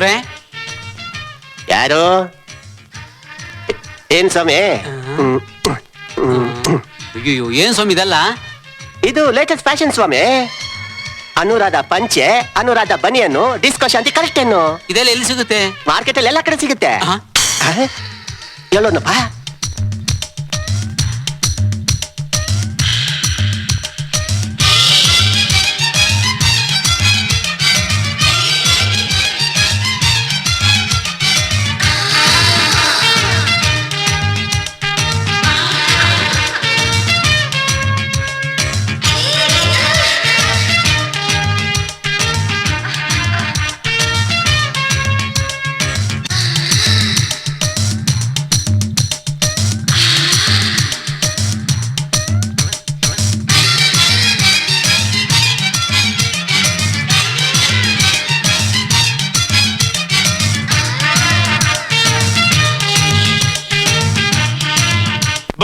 ಐನವ್ರೆ ಯಾರು? ಏನ್ ಸ್ವಾಮಿ. ಅಯ್ಯೋ ಏನ್ ಸ್ವಾಮಿ ಇದಲ್ಲ? ಇದು ಲೇಟೆಸ್ಟ್ ಫ್ಯಾಷನ್ ಸ್ವಾಮಿ. ಅನುರಾಧ ಪಂಚೆ ಅನುರಾಧ ಬನಿಯನ್ನು ಡಿಸ್ಕೋ ಶಾಂತಿ ಕರೆಕ್ಟ್ ಏನು ಇದೆಲ್ಲ ಎಲ್ಲಿ ಸಿಗುತ್ತೆ? ಮಾರ್ಕೆಟ್ ಅಲ್ಲಿ ಎಲ್ಲ ಕಡೆ ಸಿಗುತ್ತೆ. ಆ?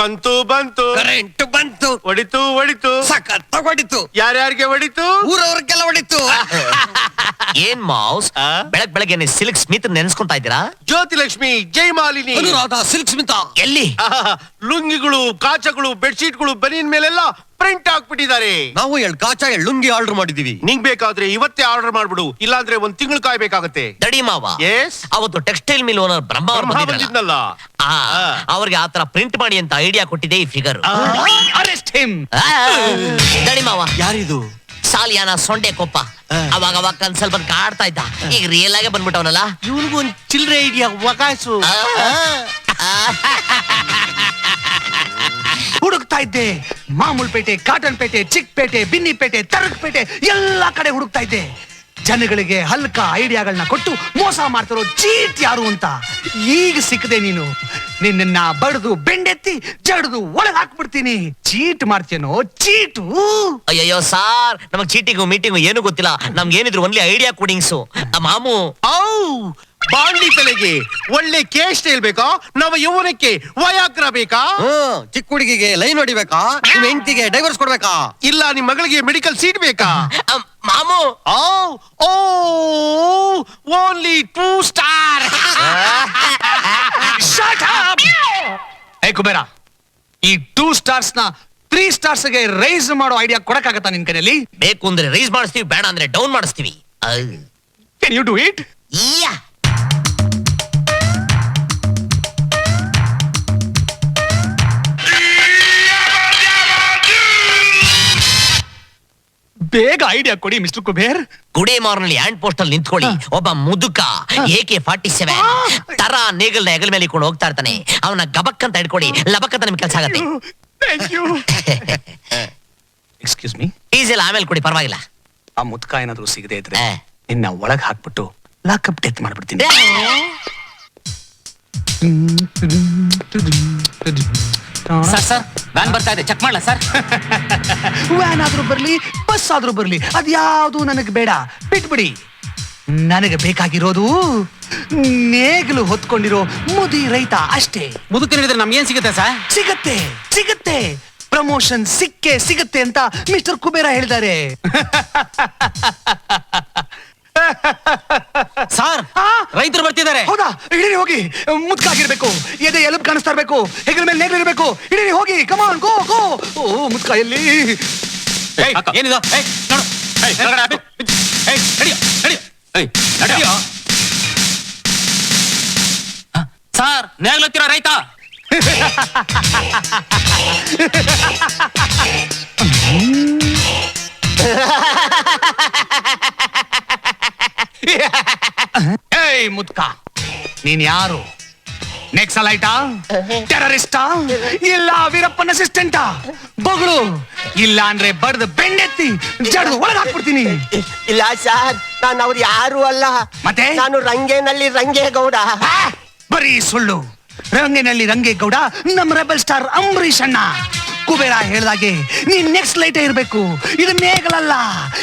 ಬಂತು ಬಂತು. ಕರೆಂಟ್ ಬಂತು. ಹೊಡಿತು ಒಡಿತು ಸಖತ್ ಹೊಡಿತು. ಯಾರ್ಯಾರಿಗೆ ಒಡಿತು ಊರವ್ರಿಗೆಲ್ಲ ಹೊಡಿತು. ಏನ್ ಮೌಸ್ ಆ? ಬೆಳಗ್ ಬೆಳಗ್ಗೆ ಸಿಲ್ಕ್ ಸ್ಮಿತ್ ನೆನ್ಸ್ಕೊಂತಾ ಇದ್ದೀರಾ? ಜ್ಯೋತಿ ಲಕ್ಷ್ಮಿ ಜೈಮಾಲಿನಿ ಅನುರಾಧ ಸಿಲ್ಕ್ ಸ್ಮಿತ. ಎಲ್ಲಿ? ಲುಂಗಿಗಳು ಕಾಚಗಳು ಬೆಡ್ಶೀಟ್ಗಳು ಬನಿಯನ್ ಮೇಲೆಲ್ಲ ಪ್ರಿಂಟ್ ಹಾಕ್ಬಿಟ್ಟಿದ್ದಾರೆ ನಾವು ಎರಡು ಕಾಚ ಎರಡು ಲುಂಗಿ ಆರ್ಡರ್ ಮಾಡಿದೀವಿ. ನಿಂಗ್ ಬೇಕಾದ್ರೆ ಇವತ್ತೇ ಆರ್ಡರ್ ಮಾಡ್ಬಿಡು. ಇಲ್ಲಾಂದ್ರೆ ಒಂದ್ ತಿಂಗಳು ಕಾಯ್ಬೇಕಾಗತ್ತೆ ದಡಿ ಮಾವ ಎಸ್ ಅವತ್ತು ಟೆಕ್ಸ್ಟೈಲ್ ಮಿಲ್ ಓನರ್ ಬ್ರಹ್ಮ ಅವ್ರು ಬ್ರಹ್ಮ ಬಂದಿದ್ರಲ್ಲ. ಬಂದಿದ್ನಲ್ಲ? ಆ. ಅವ್ರಿಗೆ ಆತರ ಪ್ರಿಂಟ್ ಮಾಡಿ ಅಂತ ಐಡಿಯಾ ಕೊಟ್ಟಿದೆ ಈ ಫಿಗರ್ ಅರೆಸ್ಟ್ ಹಿಮ್ ದಡಿ ಮಾವ ಯಾರಿದು? ಸಾಲಿಯಾನ ಸೊಂಡೆ ಕೊಪ್ಪ. ಅವಾಗ ಅವಾಗ ಕನ್ಸಲ್ ಬಂದ್ ಕಾಡ್ತಾ ಇದ್ದ. ಈಗ ರಿಯಲ್ ಆಗೇ ಬಂದ್ಬಿಟ್ಟವನಲ್ಲ. ಇವನಿಗೂ ಒಂದ್ ಚಿಲ್ಲರೆ ಐಡಿಯಾ ವಗಾಸು ಹುಡುಕ್ತಾ ಇದ್ದೆ. ಮಾಮೂಲ್ಪೇಟೆ ಕಾಟನ್ ಪೇಟೆ ಚಿಕ್ಕಪೇಟೆ ಬಿನ್ನಿಪೇಟೆ ತರಕಪೇಟೆ ಎಲ್ಲಾ ಕಡೆ ಹುಡುಕ್ತಾ ಇದ್ದೆ. ಜನಗಳಿಗೆ ಹಲ್ಕ ಐಡಿಯಾಗಳನ್ನ ಕೊಟ್ಟು ಮೋಸ ಮಾಡ್ತಿರೋ ಚೀಟ್ ಯಾರು ಅಂತ ಈಗ ಸಿಕ್ಕದೆ ನೀನು. ನಿನ್ನ ಬಡದು ಬೆಂಡೆತ್ತಿ ಜಡದು ಒಳಗೆ ಹಾಕ್ಬಿಡ್ತೀನಿ. ಚೀಟ್ ಮಾಡ್ತೇನೋ ಚೀಟು. ಅಯ್ಯಯ್ಯೋ ಸಾರ್ ನಮಗ್ ಚೀಟಿಂಗು ಮೀಟಿಂಗು ಏನು ಗೊತ್ತಿಲ್ಲ. ನಮ್ಗೆ ಏನಿದ್ರು ಒನ್ಲಿ ಐಡಿಯಾ ಕೊಡಿಂಗ್ಸು ಮಾಮು. ಔ ಬಾಂಡಿ ತಲೆಗೆ ಒಳ್ಳೆ ಕೇಶ್ ಹೇಳ್ಬೇಕಾ ನವ ಯೌವನಕ್ಕೆ ವಯಾಗ್ರ ಬೇಕಾ? ಹ್ಮ್ ಚಿಕ್ಕ ಹುಡುಗಿಗೆ ಲೈನ್ ಹೊಡಿಬೇಕಾ? ನಿಮ್ ಹೆಂಡತಿಗೆ ಡೈವರ್ಸ್ ಕೊಡ್ಬೇಕಾ? ಇಲ್ಲ ನಿಮ್ ಮಗಳಿಗೆ ಮೆಡಿಕಲ್ ಸೀಟ್ ಬೇಕಾ? ಅಮ್, ಮಾಮು. ಓ ಓ ಓನ್ಲಿ ಟೂ ಸ್ಟಾರ್ ಏ ಕುಬೇರ ಈ ಟೂ ಸ್ಟಾರ್ಸ್ನ ತ್ರೀ ಸ್ಟಾರ್ಸ್ಗೆ ರೈಸ್ ಮಾಡೋ ಐಡಿಯಾ ಕೊಡಕ್ಕಾಗತ್ತಾ ನಿನ್ ಕೈಯಲ್ಲಿ? ಬೇಕು ಅಂದ್ರೆ ರೈಸ್ ಮಾಡಿಸ್ತೀವಿ ಬೇಡ ಅಂದ್ರೆ ಡೌನ್ ಮಾಡಿಸ್ತೀವಿ. ಕ್ಯಾನ್ ಯು ಡೂ ಇಟ್ ಬೇಗ ಐಡಿಯಾ ಕೊಡಿ ಮಿಸ್ಟರ್ ಕುಬೇರ್. ಗುಡೆ ಮಾರ್ನಲ್ಲಿ ಹ್ಯಾಂಡ್ ಪೋಸ್ಟ್ ಅಲ್ಲಿ ನಿಂತ್ಕೊಳ್ಳಿ. ಒಬ್ಬ ಮುದುಕ ಎಕೆ ಫಾರ್ಟಿ ಸೆವೆನ್ ತರ ನೇಗಲ್ನ ಹೆಗಲ ಮೇಲೆ ಇಟ್ಕೊಂಡು ಹೋಗ್ತಾ ಇರ್ತಾನೆ. ಅವನ ಗಬಕ್ ಅಂತ ಹಿಡ್ಕೊಡಿ ಲಬಕ್ ಅಂತ ನಿಮ್ಗೆ ಕೆಲಸ ಆಗತ್ತೆ. Thank you. Excuse me diesel ಆಮೇಲೆ ಕೊಡಿ ಪರವಾಗಿಲ್ಲ. ಆ ಮುದುಕ ಏನಾದ್ರೂ ಸಿಗದೆ ಇದ್ರೆ ಆ. ನಿನ್ನ ಒಳಗ್ ಹಾಕ್ಬಿಟ್ಟು ಲಾಕಪ್ ಡೆತ್ ಮಾಡ್ಬಿಡ್ತೀನಿ. ಸರ್ ಸರ್ ವ್ಯಾನ್ ಬರ್ತಾ ಇದೆ. ಚೆಕ್ ಮಾಡ್ಲಾ ಸರ್? ವ್ಯಾನ್ ಆದ್ರೂ ಬರ್ಲಿ. ಬಸ್ ಆದ್ರೂ ಬರ್ಲಿ ಅದ್ಯಾವುದು ನನಗೆ ಬೇಡ. ಬಿಟ್ಬಿಡಿ. ನನಗೆ ಬೇಕಾಗಿರೋದು ನೇಗಿಲು ಹೊತ್ಕೊಂಡಿರೋ ಮುದಿ ರೈತ ಅಷ್ಟೇ. ಮುದುಕ ನಮ್ಗೆ ಏನ್ ಸಿಗುತ್ತೆ ಸರ್? ಸಿಗತ್ತೆ ಸಿಗತ್ತೆ. ಪ್ರಮೋಷನ್ ಸಿಕ್ಕೇ ಸಿಗತ್ತೆ ಅಂತ ಮಿಸ್ಟರ್ ಕುಬೇರ ಹೇಳಿದ್ದಾರೆ. ಸರ್? ರೈತರು ಬರ್ತಿದ್ದಾರೆ. ಹೌದಾ? ಹಿಡೀರಿ ಹೋಗಿ. ಮುದ್ಕಾಗಿರ್ಬೇಕು. ಎದೆ ಎಲುಬು ಕಾಣಿಸ್ತಾ ಇರ್ಬೇಕು. ಹೆಗಲ ಮೇಲೆ ನೇಗ್ಲಿರ್ಬೇಕು ಹಿಡೀರಿ ಹೋಗಿ. ಕಮಾನ್ ಗೋ ಗೋ ಓ ಮುತ್ಕ ಎಲ್ಲಿ? ಏಯ್, ಏನಿದು? ನೋಡು. ಸರ್ ನೇಗ್ಲತ್ತಿರೋ ರೈತ. ಏಯ್ ಮುದ್ಕ. ನೀನ್ ಯಾರು? ನೆಕ್ಸಲೈಟಾ ಟೆರರಿಸ್ಟಾ ಇಲ್ಲ ವೀರಪ್ಪನ ಅಸಿಸ್ಟೆಂಟಾ ಬಗಳು? ಇಲ್ಲ ಅಂದ್ರೆ ಬಡ್ದು ಬೆಣ್ಣೆತ್ತಿ ಜಡ್ದು ಒಳಗೆ ಹಾಕ್ಬಿಡ್ತೀನಿ. ಇಲ್ಲ ಸರ್ ನಾನು ಅವ್ರು ಯಾರು ಅಲ್ಲ. ಮತ್ತೆ? ನಾನು ರಂಗೇನಲ್ಲಿ ರಂಗೇಗೌಡ. ಬರೀ ಸುಳ್ಳು. ರಂಗೇನಲ್ಲಿ ರಂಗೇಗೌಡ ನಮ್ಮ ರೆಬಲ್ ಸ್ಟಾರ್ ಅಂಬರೀಶ್ ಅಣ್ಣ. ಕುಬೇರ ಹೇಳ್ದಾಗೆ ನೀನ್ ನೆಕ್ಸ್ಟ್ ಲೈಟ್ ಇರಬೇಕು. ಇದು ಮೇಘಲಲ್ಲ.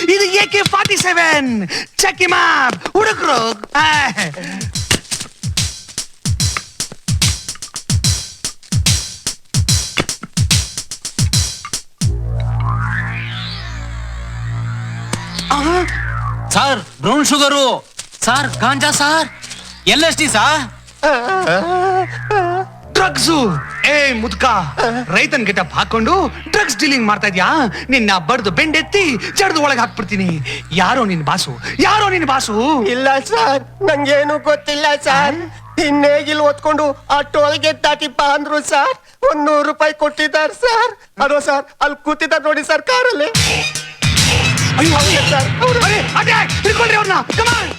ಇದು ಎ ಕೆ ಫಾರ್ಟಿ ಸೆವೆನ್ ಚಕ್ಕಿ ಮ್ಯಾಪ್ ಹುಡುಗರು. ಸಾರ್? ಬ್ರೌನ್ ಶುಗರು ಸರ್ ಗಾಂಜಾ sir? L S T sir drugs ಏ ಮುದ್ಕ ರೈತನ್ ಗೆಟಪ್ ಹಾಕೊಂಡು ಡ್ರಗ್ಸ್ ಡೀಲಿಂಗ್ ಮಾಡ್ತಾ ಇದ್ಯಾ? ನಿನ್ನ ಬಡ್ದು ಬೆಂಡೆತ್ತಿ ಜಡ್ದು ಒಳಗೆ ಹಾಕ್ಬಿಡ್ತೀನಿ. ಯಾರೋ ನಿನ್ ಬಾಸು? ಯಾರೋ ನಿನ್ ಬಾಸು? ಇಲ್ಲ ಸರ್ ನಂಗೇನು ಗೊತ್ತಿಲ್ಲ ಸರ್. ಇನ್ನೇಗಿಲ್ ಓದ್ಕೊಂಡು ಆ ಟೋಲ್ಗೆ ದಾಟಿಪ್ಪ ಅಂದ್ರು ಸರ್. ಒಂದ್ ನೂರು ರೂಪಾಯಿ ಕೊಟ್ಟಿದ್ದಾರೆ ಸರ್. ಅದೋ ಸರ್ ಅಲ್ಲಿ ಕೂತಿದ್ದಾರೆ ನೋಡಿ ಸರ್ ಕಾರಲ್ಲಿ. ಅಯ್ಯೋ ಸರ್ ಅರೆ, ಅದೇ ಹಿಡ್ಕೊಳ್ರಿ ಅವ್ರನ್ನ ಕಮಾನ್